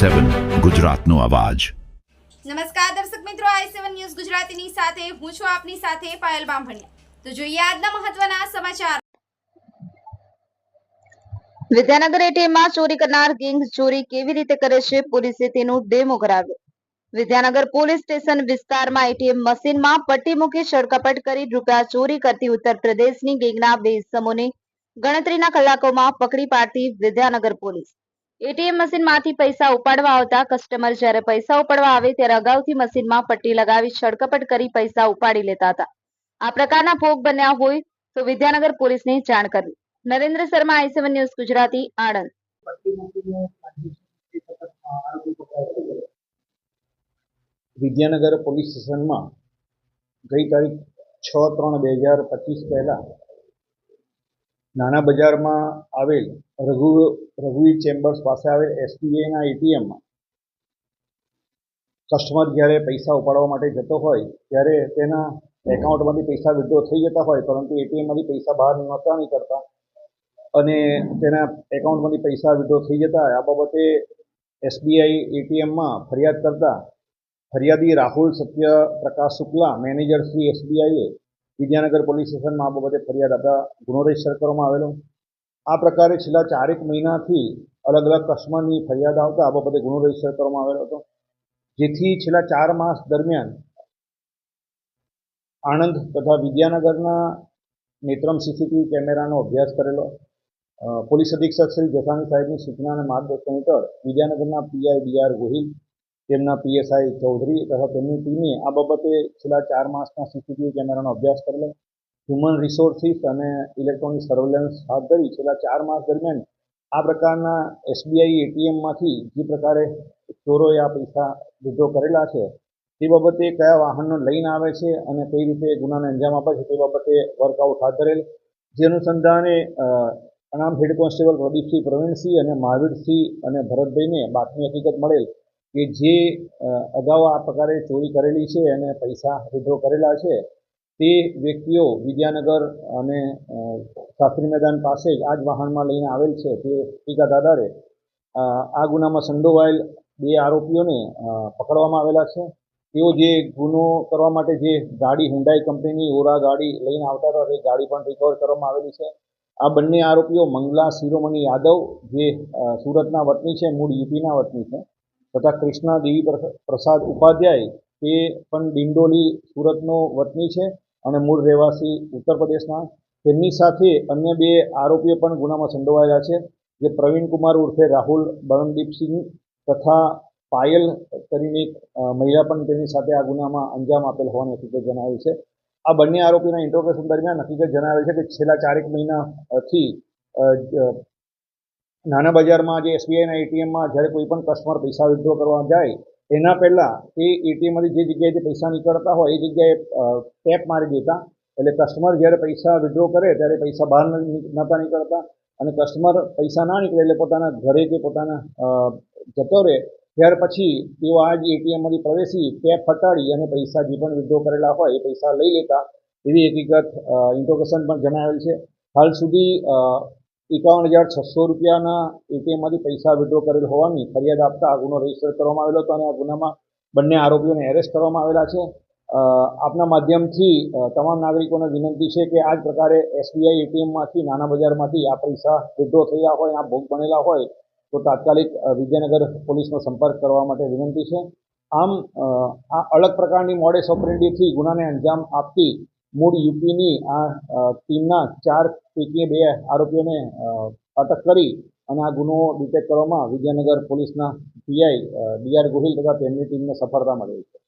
સેવન ગુજરાતનો અવાજ. નમસ્કાર દર્શક મિત્રો આઈ સેવન ન્યૂઝ ગુજરાતીની સાથે હું છું આપની સાથે પાયલ બામભણિયા. તો જોઈએ આજના મહત્વના સમાચાર. વિદ્યાનગર એટીએમમાં ચોરી કરનાર ગેંગ ચોરી કેવી રીતે કરે છે પોલીસે તેનું ડેમો કરાવ્યો. વિદ્યાનગર પોલીસ સ્ટેશન વિસ્તારમાં એટીએમ મશીનમાં પટ્ટી મૂકી છળકપટ કરી રૂપિયા ચોરી કરતી ઉત્તર પ્રદેશની ગેંગના બે ઇસમોને ગણતરીના કલાકોમાં પકડી પાડતી વિદ્યાનગર પોલીસ. એટીએમ મશીનમાંથી પૈસા ઉપાડવા આવતા કસ્ટમર જ્યારે પૈસા ઉપાડવા આવે ત્યારે અગાઉથી મશીનમાં પટ્ટી લગાવી છડકપટ કરી પૈસા ઉપાડી લેતા હતા. આ પ્રકારના ભોગ બન્યા હોય તો વિદ્યાનગર પોલીસને જાણ કરવી. Narendra Sharma I seven news Gujarati, Anand. Vidyanagar police સ્ટેશનમાં ગઈ તારીખ છ ત્રણ બે હજાર પચીસ પહેલાં નાના બજારમાં આવેલ રઘુ, રઘુવીર ચેમ્બર્સ પાસે આવેલ એસબીઆઈના એટીએમમાં કસ્ટમર જ્યારે પૈસા ઉપાડવા માટે જતો હોય, ત્યારે તેના એકાઉન્ટમાંથી પૈસા વિડ્રો થઈ જતા હોય, પરંતુ એટીએમમાંથી પૈસા બહાર નહોતા નીકળતા અને તેના એકાઉન્ટમાંથી પૈસા વિડ્રો થઈ જતા. આ બાબતે એસબીઆઈ એટીએમમાં ફરિયાદ કરતા ફરિયાદી રાહુલ સત્ય પ્રકાશ શુક્લા મેનેજર શ્રી એસબીઆઈએ વિદ્યાનગર પોલીસ સ્ટેશનમાં આ બાબતે ફરિયાદ આપતા ગુનો રજિસ્ટર કરવામાં આવેલો. આ પ્રકારે છેલ્લા ચારેક મહિનાથી અલગ અલગ કસ્ટમરની ફરિયાદ આવતા આ બાબતે ગુનો રજિસ્ટર કરવામાં આવેલો હતો. જેથી છેલ્લા ચાર માસ દરમિયાન આણંદ તથા વિદ્યાનગરના નેત્રમ સીસીટીવી કેમેરાનો અભ્યાસ કરેલો. પોલીસ અધિક્ષક શ્રી જસાણી સાહેબની સૂચના માર્ગદર્શન હેઠળ વિદ્યાનગરના પીઆઈ ડીઆર ગોહિલ તેમના પીએસઆઈ ચૌધરી તથા તેમની ટીમે આ બાબતે છેલ્લા ચાર માસના સીસીટીવી કેમેરાનો અભ્યાસ કરેલો. હ્યુમન રિસોર્સિસ અને ઇલેક્ટ્રોનિક સર્વેલન્સ હાથ ધરી છેલ્લા ચાર માસ દરમિયાન આ પ્રકારના એસબીઆઈ એટીએમમાંથી જે પ્રકારે ચોરોએ આ પૈસા વિડ્રો કરેલા છે, તે બાબતે કયા વાહનનો લઈને આવે છે અને કઈ રીતે ગુનાને અંજામ આપે છે તે બાબતે વર્કઆઉટ હાથ ધરેલ. જે અનુસંધાને અનામ હેડ કોન્સ્ટેબલ પ્રદીપસિંહ પ્રવીણસિંહ અને મહાવીરસિંહ અને ભરતભાઈને બાતમી હકીકત મળેલ કે જે અગાઉ આ પ્રકારે ચોરી કરેલી છે અને પૈસા વિડ્રો કરેલા છે, તે વ્યક્તિઓ વિદ્યાનગર અને શાસ્ત્રી મેદાન પાસે જ આ જ વાહનમાં લઈને આવેલ છે. તે હકીકત આધારે આ ગુનામાં સંડોવાયેલ બે આરોપીઓને પકડવામાં આવેલા છે. તેઓ જે ગુનો કરવા માટે જે ગાડી હુંડાઈ કંપનીની ઓરા ગાડી લઈને આવતા હતા, તે ગાડી પણ રિકવર કરવામાં આવેલી છે. આ બંને આરોપીઓ મંગલા શિરોમણી યાદવ, જે સુરતના વતની છે, મૂળ યુપીના વતની છે. તથા કૃષ્ણા દેવી પ્રસાદ ઉપાધ્યાય તે પણ ડિંડોલી સુરતનો વતની છે અને મૂળ રહેવાસી ઉત્તર પ્રદેશના. તેમની સાથે અન્ય બે આરોપીઓ પણ ગુનામાં સંડોવાયેલા છે, જે પ્રવીણ કુમાર ઉર્ફે રાહુલ બરણદીપસિંહ તથા પાયલ કરીને એક મહિલા પણ તેની સાથે આ ગુનામાં અંજામ આપેલ હોવાની હકીકત જણાવી છે. આ બંને આરોપીના ઇન્ટ્રોગેશન દરમિયાન હકીકત જણાવેલ છે કે છેલ્લા ચારેક મહિનાથી નાના બજારમાં જે એસબીઆઈના એટીએમમાં જ્યારે કોઈ પણ કસ્ટમર પૈસા વિડ્રો કરવા જાય, એના પહેલાં એ એટીએમમાંથી જે જગ્યાએથી પૈસા નીકળતા હોય, એ જગ્યાએ ટેપ મારી દેતા. એટલે કસ્ટમર જ્યારે પૈસા વિડ્રો કરે, ત્યારે પૈસા બહાર નહોતા નીકળતા. અને કસ્ટમર પૈસા ના નીકળે એટલે પોતાના ઘરે કે પોતાના જતો રહે, ત્યાર પછી તેઓ આ જ એટીએમમાંથી પ્રવેશી ટેપ હટાડી અને પૈસા જે પણ વિડ્રો કરેલા હોય, એ પૈસા લઈ લેતા. એવી હકીકત ઇન્ટ્રોગેશન પણ જણાવેલ છે. હાલ સુધી એકાવન હજાર છસો રૂપિયાના એટીએમમાંથી પૈસા વિડ્રો કરેલ હોવાની ફરિયાદ આપતા આ ગુનો રજિસ્ટર કરવામાં આવેલો હતો અને આ ગુનામાં બંને આરોપીઓને એરેસ્ટ કરવામાં આવેલા છે. આપના માધ્યમથી તમામ નાગરિકોને વિનંતી છે કે આ જ પ્રકારે એસબીઆઈ એટીએમમાંથી, નાના બજારમાંથી આ પૈસા વિડ્રો થયા હોય, આ ભોગ બનેલા હોય, તો તાત્કાલિક વિદ્યાનગર પોલીસનો સંપર્ક કરવા માટે વિનંતી છે. આમ આ અલગ પ્રકારની મોડેસ ઓપરેન્ડીથી ગુનાને અંજામ આપતી મૂળ યુપીની આ ટીમના ચાર પૈકી બે આરોપીઓને અટક કરી અને આ ગુનો ડિટેક્ટ કરવામાં વિદ્યાનગર પોલીસના પીઆઈ ડીઆર ગોહિલ તથા તેમની ટીમને સફળતા મળી છે.